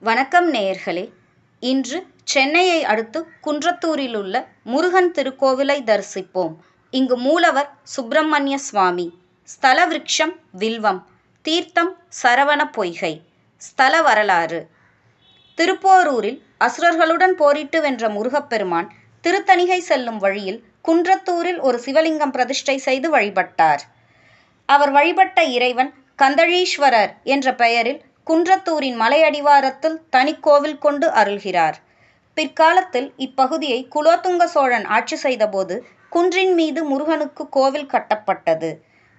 வணக்கம் நேயர்களே. இன்று சென்னையை அடுத்து குன்றத்தூரில் உள்ள முருகன் திருக்கோவிலை தரிசிப்போம். இங்கு மூலவர் சுப்பிரமணிய சுவாமி. ஸ்தல விருட்சம் வில்வம் தீர்த்தம் சரவண பொய்கை ஸ்தல வரலாறு. திருப்போரூரில் அசுரர்களுடன் போரிட்டு வென்ற முருகப்பெருமான் திருத்தணிகை செல்லும் வழியில் குன்றத்தூரில் ஒரு சிவலிங்கம் பிரதிஷ்டை செய்து வழிபட்டார். அவர் வழிபட்ட இறைவன் கந்தழீஸ்வரர் என்ற பெயரில் குன்றத்தூரின் மலையடிவாரத்தில் தனிக்கோவில் கொண்டு அருள்கிறார். பிற்காலத்தில் இப்பகுதியை குலோத்துங்க சோழன் ஆட்சி செய்தபோது குன்றின் மீது முருகனுக்கு கோவில் கட்டப்பட்டது.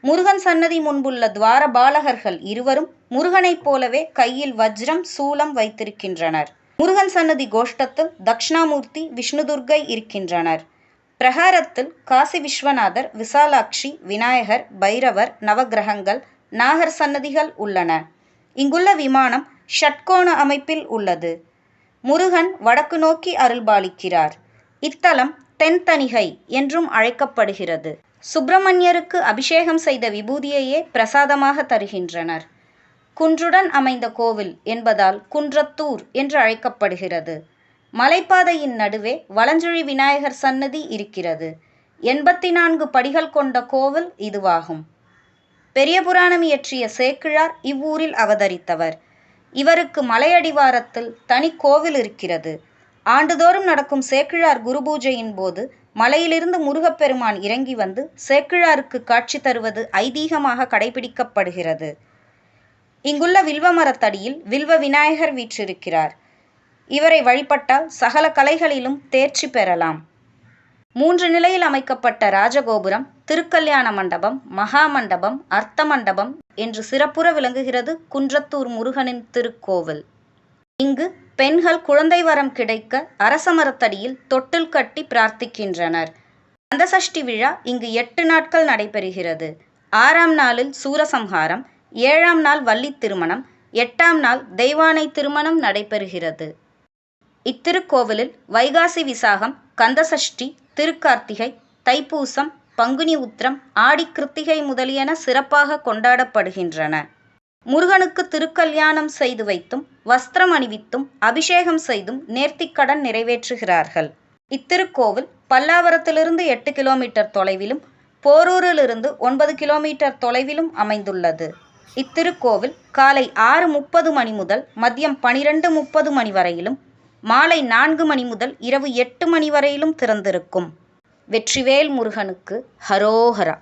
முருகன் சன்னதி முன்புள்ள துவார பாலகர்கள் இருவரும் முருகனைப் போலவே கையில் வஜ்ரம் சூலம் வைத்திருக்கின்றனர். முருகன் சன்னதி கோஷ்டத்தில் தக்ஷணாமூர்த்தி விஷ்ணுதுர்கை இருக்கின்றனர். பிரகாரத்தில் காசி விஸ்வநாதர் விசாலாட்சி விநாயகர் பைரவர் நவக்கிரகங்கள் நாகர் சன்னதிகள் உள்ளன. இங்குள்ள விமானம் ஷட்கோண அமைப்பில் உள்ளது. முருகன் வடக்கு நோக்கி அருள்பாலிக்கிறார். இத்தலம் தென்தணிகை என்றும் அழைக்கப்படுகிறது. சுப்பிரமணியருக்கு அபிஷேகம் செய்த விபூதியையே பிரசாதமாக தருகின்றனர். குன்றுடன் அமைந்த கோவில் என்பதால் குன்றத்தூர் என்று அழைக்கப்படுகிறது. மலைப்பாதையின் நடுவே வலஞ்சுழி விநாயகர் சன்னதி இருக்கிறது. எண்பத்தி நான்கு படிகள் கொண்ட கோவில் இதுவாகும். பெரிய புராணம் இயற்றிய சேக்கிழார் இவ்வூரில் அவதரித்தவர். இவருக்கு மலையடிவாரத்தில் தனி கோவில் இருக்கிறது. ஆண்டுதோறும் நடக்கும் சேக்கிழார் குரு பூஜையின் போது மலையிலிருந்து முருகப்பெருமான் இறங்கி வந்து சேக்கிழாருக்கு காட்சி தருவது ஐதீகமாக கடைபிடிக்கப்படுகிறது. இங்குள்ள வில்வ மரத்தடியில் வில்வ விநாயகர் வீற்றிருக்கிறார். இவரை வழிபட்டால் சகல கலைகளிலும் தேர்ச்சி பெறலாம். மூன்று நிலையில் அமைக்கப்பட்ட ராஜகோபுரம் திருக்கல்யாண மண்டபம் மகா மண்டபம் அர்த்த மண்டபம் என்று சிறப்புற விளங்குகிறது குன்றத்தூர் முருகனின் திருக்கோவில். இங்கு பெண்கள் குழந்தை வரம் கிடைக்க அரச மரத்தடியில் தொட்டில் கட்டி பிரார்த்திக்கின்றனர். கந்தசஷ்டி விழா இங்கு எட்டு நாட்கள் நடைபெறுகிறது. ஆறாம் நாளில் சூரசம்ஹாரம் ஏழாம் நாள் வள்ளி திருமணம் எட்டாம் நாள் தெய்வானை திருமணம் நடைபெறுகிறது. இத்திருக்கோவிலில் வைகாசி விசாகம் கந்தசஷ்டி திருக்கார்த்திகை தைப்பூசம் பங்குனி உத்திரம் ஆடிக்கிருத்திகை முதலியன சிறப்பாக கொண்டாடப்படுகின்றன. முருகனுக்கு திருக்கல்யாணம் செய்து வைத்தும் வஸ்திரம் அணிவித்தும் அபிஷேகம் செய்தும் நேர்த்திக்கடன் நிறைவேற்றுகிறார்கள். இத்திருக்கோவில் பல்லாவரத்திலிருந்து எட்டு கிலோமீட்டர் தொலைவிலும் போரூரிலிருந்து ஒன்பது கிலோமீட்டர் தொலைவிலும் அமைந்துள்ளது. இத்திருக்கோவில் காலை ஆறு முப்பது மணி முதல் மதியம் பனிரெண்டு முப்பது மணி வரையிலும் மாலை நான்கு மணி முதல் இரவு எட்டு மணி வரையிலும் திறந்திருக்கும். வெற்றிவேல் முருகனுக்கு ஹரோஹரா.